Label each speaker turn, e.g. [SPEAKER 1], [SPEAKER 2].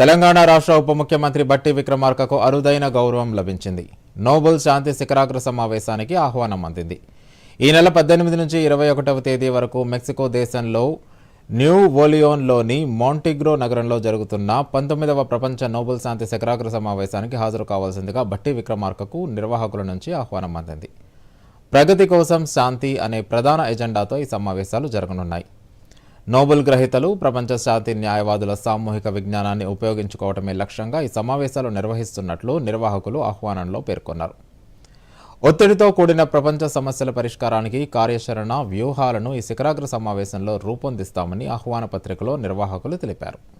[SPEAKER 1] తెలంగాణ రాష్ట్ర ఉప ముఖ్యమంత్రి బట్టి విక్రమార్కకు అరుదైన గౌరవం లభించింది. నోబెల్ శాంతి శిఖరాగ్ర సమావేశానికి ఆహ్వానం అందింది. ఈ నెల పద్దెనిమిది నుంచి ఇరవై ఒకటవ తేదీ వరకు మెక్సికో దేశంలో న్యూ వోలియోన్లోని మాంటిగ్రో నగరంలో జరుగుతున్న పంతొమ్మిదవ ప్రపంచ నోబెల్ శాంతి శిఖరాగ్ర సమావేశానికి హాజరు కావాల్సిందిగా బట్టి విక్రమార్కకు నిర్వాహకుల నుంచి ఆహ్వానం అందింది. ప్రగతి కోసం శాంతి అనే ప్రధాన ఎజెండాతో ఈ సమావేశాలు జరగనున్నాయి. నోబెల్ గ్రహీతలు ప్రపంచ శాంతి న్యాయవాదుల సామూహిక విజ్ఞానాన్ని ఉపయోగించుకోవటమే లక్ష్యంగా ఈ సమావేశాలు నిర్వహిస్తున్నట్లు నిర్వాహకులు ఆహ్వానంలో పేర్కొన్నారు. ఒత్తిడితో కూడిన ప్రపంచ సమస్యల పరిష్కారానికి కార్యాచరణ వ్యూహాలను ఈ శిఖరాగ్ర సమావేశంలో రూపొందిస్తామని ఆహ్వాన పత్రికలో నిర్వాహకులు తెలిపారు.